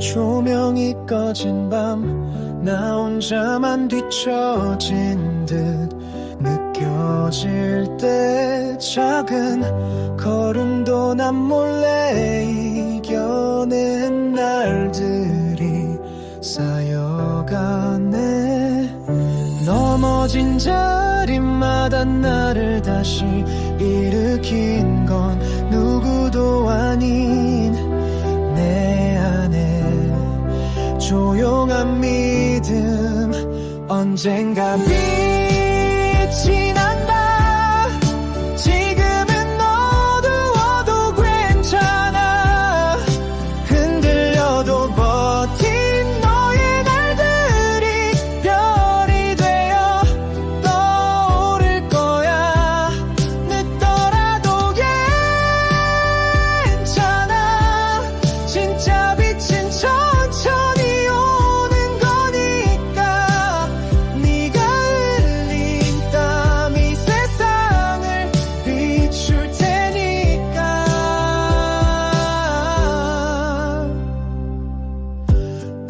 멀어진 밤 나 혼자만 뒤처진 듯 느껴질 때 작은 걸음도 난 몰래 이겨낸 날들이 쌓여가네. 넘어진 자리마다 나를 다시 일으킨 건 누구도 아닌 믿음. 언젠가 빛이 난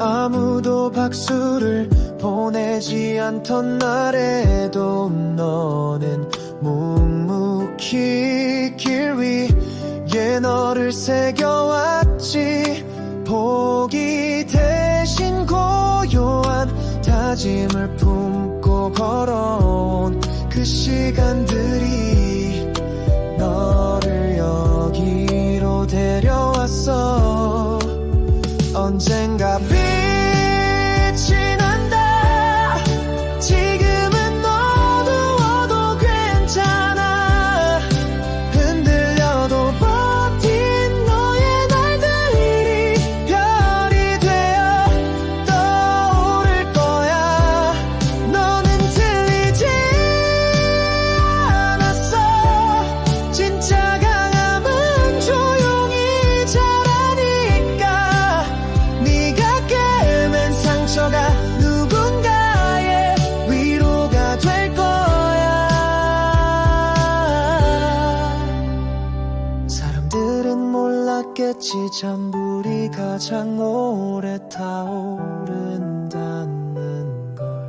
아무도 박수를 보내지 않던 날에도 너는 묵묵히 길 위에 너를 새겨왔지. 포기 대신 고요한 다짐을 품고 걸어온 그 시간들이 잔불이 가장 오래 타오른다는 걸.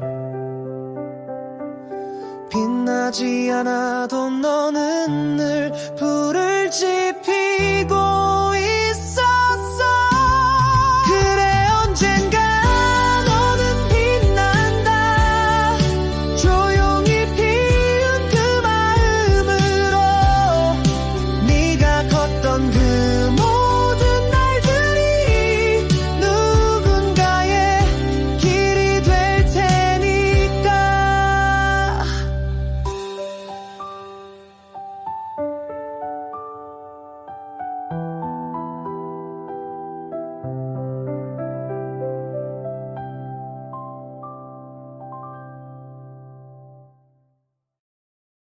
빛나지 않아도 너는 늘 불을 지